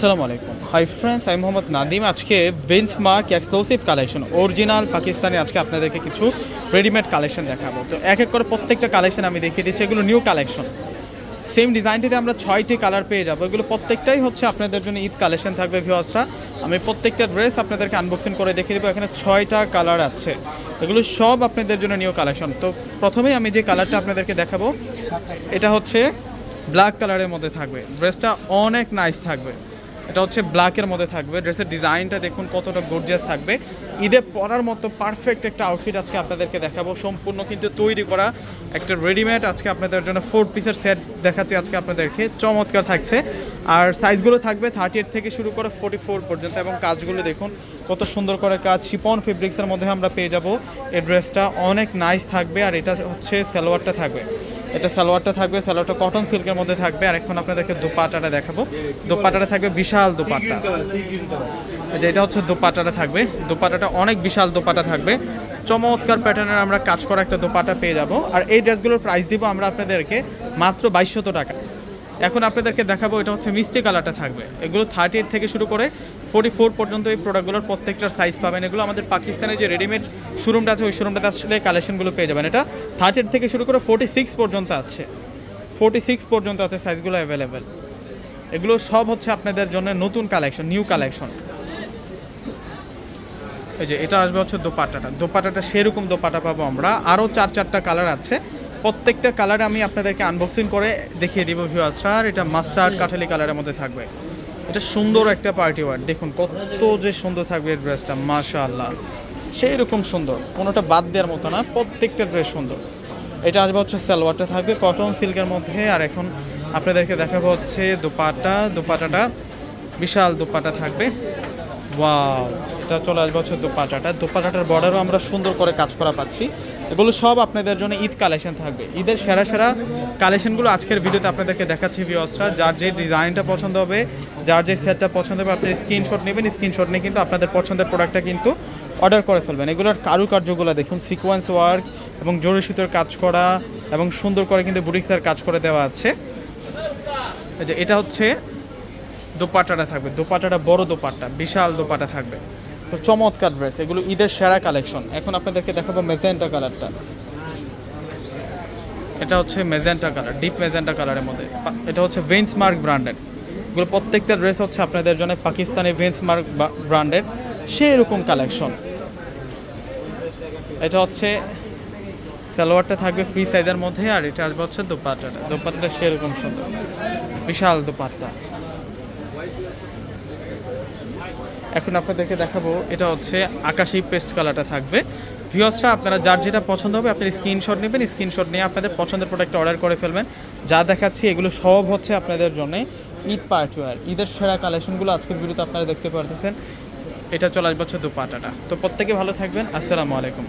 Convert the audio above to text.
আসসালামু আলাইকুম। Hi friends আমি মোহাম্মদ নাদিম আজকে benchmark exclusive collection original Pakistani আজকে আপনাদেরকে কিছু রেডিমেড কালেকশন দেখাবো। তো এক এক করে প্রত্যেকটা কালেকশন আমি দেখিয়ে দিচ্ছি। এগুলো নিউ কালেকশন সেম ডিজাইনটিতে আমরা ছয়টি কালার পেয়ে যাব। এগুলো প্রত্যেকটাই হচ্ছে আপনাদের জন্য ঈদ কালেকশন থাকবে ভিউয়ার্সরা আমি প্রত্যেকটা ড্রেস আপনাদেরকে আনবক্সিং করে দেখিয়ে দেবো। এখানে ছয়টা কালার আছে। এগুলো সব আপনাদের জন্য নিউ কালেকশন তো প্রথমেই আমি যে কালারটা আপনাদেরকে দেখাবো, এটা হচ্ছে ব্ল্যাক কালারের মধ্যে থাকবে। ড্রেসটা অনেক নাইস থাকবে। এটা হচ্ছে ব্ল্যাকের মধ্যে থাকবে। ড্রেসের ডিজাইনটা দেখুন কতটা গর্জিয়াস থাকবে। ঈদে পরার মতো পারফেক্ট একটা আউটফিট আজকে আপনাদেরকে দেখাবো। সম্পূর্ণ কিন্তু তৈরি করা একটা রেডিমেড আজকে আপনাদের জন্য ফোর পিসের সেট দেখাচ্ছি আজকে আপনাদেরকে। চমৎকার থাকছে। আর সাইজগুলো থাকবে থার্টি এইট থেকে শুরু করে ফোর্টি ফোর পর্যন্ত এবং কাজগুলো দেখুন কত সুন্দর করে কাজ। শিপন ফেব্রিক্সের মধ্যে আমরা পেয়ে যাব। এই ড্রেসটা অনেক নাইস থাকবে আর এটা হচ্ছে সালোয়ারটা থাকবে। এটা সালোয়ারটা থাকবে সালোয়ারটা কটন সিল্কের মধ্যে থাকবে। আর এখন আপনাদেরকে দোপাটাটা দেখাবো। দোপাটাটা থাকবে বিশাল দোপাট্টা এই যে এটা হচ্ছে দোপাটাটা থাকবে। দোপাটাটা অনেক বিশাল দোপাটা থাকবে। চমৎকার প্যাটার্নের আমরা কাজ করা একটা দোপাটা পেয়ে যাব। আর এই ড্রেসগুলোর প্রাইস দিব আমরা আপনাদেরকে মাত্র বাইশশত টাকা। এখন আপনাদেরকে দেখাবো এটা হচ্ছে মিষ্টি কালারটা থাকবে। এগুলো থার্টি এইট থেকে শুরু করে ফোর্টি ফোর পর্যন্ত এই প্রোডাক্টগুলোর প্রত্যেকটার সাইজ পাবেন। এগুলো আমাদের পাকিস্তানের যে রেডিমেড শোরুমটা আছে, ওই শোরুমটাতে আসলে কালেকশনগুলো পেয়ে যাবেন। এটা থার্টি এইট থেকে শুরু করে ফোর্টি সিক্স পর্যন্ত আছে। ফোর্টি সিক্স পর্যন্ত আছে সাইজগুলো অ্যাভেলেবেল এগুলো সব হচ্ছে আপনাদের জন্য নতুন কালেকশন নিউ কালেকশন এই যে, এটা আসবে হচ্ছে দোপাটাটা দোপাটাটা সেরকম দোপাটা পাবো আমরা। আরও চার, চারটা কালার আছে। প্রত্যেকটা কালার আমি আপনাদেরকে আনবক্সিং করে দেখিয়ে দিব আর এটা মাস্টার্ড কাঠালি কালারের মধ্যে থাকবে। এটা সুন্দর একটা পার্টি ওয়ার দেখুন, কত যে সুন্দর থাকবে এই ড্রেসটা মাশাআল্লাহ। সেই রকম সুন্দর, কোনোটা বাদ দেওয়ার মতো না, প্রত্যেকটা ড্রেস সুন্দর। এটা আসবে হচ্ছে সালোয়ারটা থাকবে কটন সিল্কের মধ্যে, আর এখন আপনাদেরকে দেখাবো হচ্ছে দোপাটা দোপাটাটা বিশাল দোপাটা থাকবে। ওয়াও, এটা চলে আসবে হচ্ছে দোপাটাটা দোপাটাটার বর্ডারও আমরা সুন্দর করে কাজ করা পাচ্ছি। এগুলো সব আপনাদের জন্য ঈদ কালেকশন থাকবে। ঈদের সেরা সেরা কালেকশনগুলো আজকের ভিডিওতে আপনাদেরকে দেখাচ্ছি ভিওসরা যার যে ডিজাইনটা পছন্দ হবে, যার যে সেটটা পছন্দ হবে, আপনি স্ক্রিনশট নেবেন, স্ক্রিনশট নিয়ে কিন্তু আপনাদের পছন্দের প্রোডাক্টটা কিন্তু অর্ডার করে ফেলবেন। এগুলোর কারুকার্যগুলো দেখুন, সিকোয়েন্স ওয়ার্ক এবং জরি সুতোর কাজ করা এবং সুন্দর করে কিন্তু বুটিক্সের কাজ করে দেওয়া আছে। যে এটা হচ্ছে দোপাট্টাটা থাকবে, দোপাট্টাটা বড় দোপাট্টা, বিশাল দোপাট্টা থাকবে। চমৎকার ড্রেস এগুলো ঈদের সেরা কালেকশন এখন আপনাদেরকে দেখাবো মেজেন্টা কালারটা এটা হচ্ছে মেজেন্টা কালার ডিপ মেজেন্টা কালারের মধ্যে। এটা হচ্ছে ভেন্স মার্ক ব্র্যান্ডেড এগুলো প্রত্যেকটা ড্রেস হচ্ছে আপনাদের জন্য পাকিস্তানি ভেন্স মার্ক ব্র্যান্ডের সেই রকম কালেকশন এটা হচ্ছে সালোয়ারটা থাকবে ফ্রি সাইজের মধ্যে, আর এটা আসবে হচ্ছে দোপাট্টাটা দোপাট্টাটা সেরকম সুন্দর। বিশাল দোপাট্টা। এখন আপনাদেরকে দেখাবো, এটা হচ্ছে আকাশি পেস্ট কালারটা থাকবে। ভিউয়ার্সরা আপনারা যার যেটা পছন্দ হবে আপনি স্ক্রিনশট নেবেন, স্ক্রিনশট নিয়ে আপনাদের পছন্দের প্রোডাক্ট অর্ডার করে ফেলবেন। যা দেখাচ্ছি, এগুলো সব হচ্ছে আপনাদের জন্য ঈদ পার্টি ওয়ার ঈদের সেরা কালেকশনগুলো আজকের ভিডিওতে আপনারা দেখতে পারতেছেন। এটা চলে আসবে হচ্ছে দুপাটাটা। তো প্রত্যেকে ভালো থাকবেন, আসসালামু আলাইকুম।